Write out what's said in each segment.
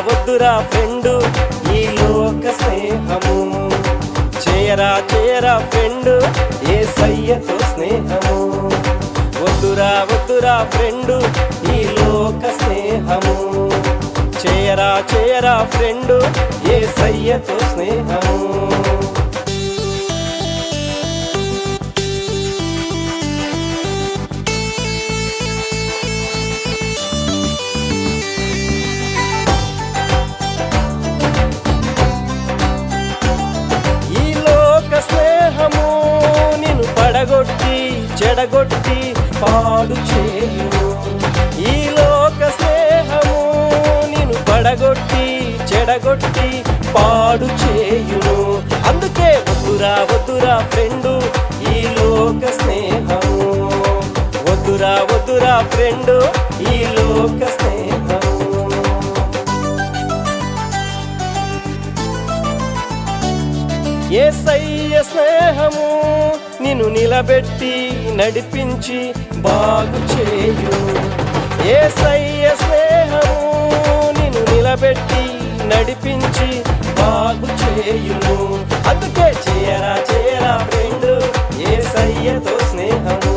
వద్దురా ఫ్రెండు ఈ లోక స్నేహము. చేయరా చేయరా ఫ్రెండు ఏ సయ్యతో స్నేహము. వద్దురా వద్దురా ఫ్రెండు ఈ లోక స్నేహము. చేయరా చేయరా ఫ్రెండు ఏ సయ్యతో స్నేహము. చెడగొట్టి పాడు చేయు ఈ లోక స్నేహము నిన్ను పడగొట్టి చెడగొట్టి పాడు చేయును అందుకే వద్దురా వద్దురా ఫ్రెండు ఈ లోక స్నేహము. వద్దురా వద్దురా ఫ్రెండు ఈ లోక స్నేహం ఏసయ్య స్నేహము నిన్ను నిలబెట్టి నడిపించి బాగు చేయు. ఏసయ్య స్నేహము నిన్ను నిలబెట్టి నడిపించి బాగు చేయును అందుకే చేయరా చేయరా ఫ్రెండ్ ఏసయ్యతో స్నేహము?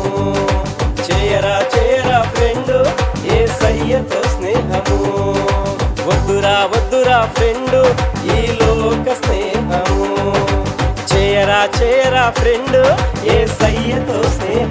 చేయరా చేయరా ఫ్రెండ్ ఏసయ్యతో స్నేహము? వద్దురా వద్దురా ఫ్రెండ్ ఈ లోక స్నేహము. చేరా ఫ్రెండ్ ఏ సయ్యతో సేవ